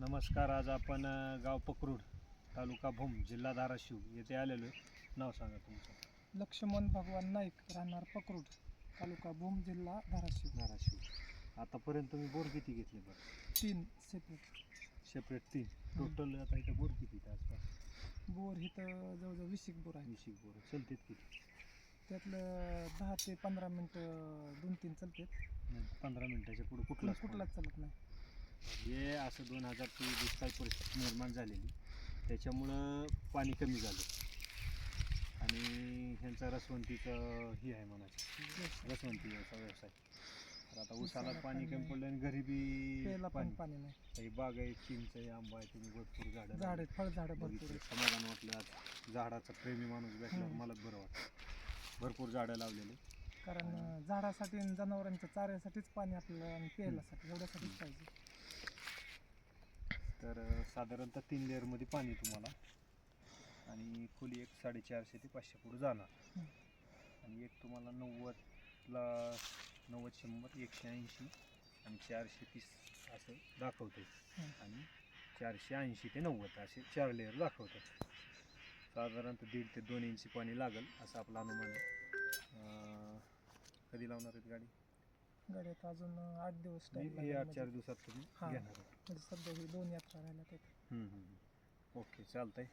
नमस्कार आज आपण गाव पकरूड तालुका भूम जिल्हा धाराशिव येथे आलेलो आहे. नाव सांगा तुमचं. लक्ष्मण भगवान नाईक राहणार पकरूड तालुका भूम जिल्हा धाराशिव. धाराशिव. आतापर्यंत तुम्ही बोर किती घेतले बरं? तीन सेपरेट सेपरेट तीन. टोटल आता इथं बोर किती आहेत आसपास? बोर इथं जवळजवळ वीसिक बोर आहे वीस एक बोर. चलतेत किती? त्यातलं दहा ते पंधरा मिनटं दोन तीन चालतात. पंधरा मिनिटाच्या पुढे कुठला कुठलाच चालत नाही. हे असं दोन हजार तेवीस काही परिस्थिती निर्माण झालेली. त्याच्यामुळं पाणी कमी झालं. आणि ह्यांचा रसवंतीचं ही आहे म्हणायचं. रसवंती याचा व्यवसाय. तर आता उसाला पाणी कमी. पडलं आणि घरी बी प्यायला पण पाणी. नाही. काही बाग आहे चिंच आहे आंबा आहे तुम्ही भरपूर झाडं झाड आहेत फळझाडं भरपूर समाधान वाटलं आज. झाडाचा प्रेमी माणूस भेटल्यावर हम्म. मलाच बरं वाटतं. भरपूर झाडं लावलेली. कारण झाडासाठी जनावरांच्या चाऱ्यासाठीच पाणी आपल्याला आणि प्यायलासाठी एवढ्यासाठीच पाहिजे. तर साधारणतः तीन लेअरमध्ये पाणी तुम्हाला. आणि खोली एक साडेचारशे ते पाचशे फूट जाणार. आणि एक तुम्हाला नव्वदला नव्वद शंभर एकशे ऐंशी आणि चारशे तीस असं दाखवते आणि चारशे ऐंशी ते नव्वद असे चार लेअर दाखवतात साधारणतः दीड ते दोन इंची पाणी लागेल असं आपला अनुमान आहे. कधी लावणार आहेत गाडी? गाड्यात अजून आठ दिवस मी टाइम हे आठ चार दिवसात तुम्ही हां. घेणार आहे म्हणजे सध्या ही दोन यात्रा राहिल्या त्यात. ओके चालतंय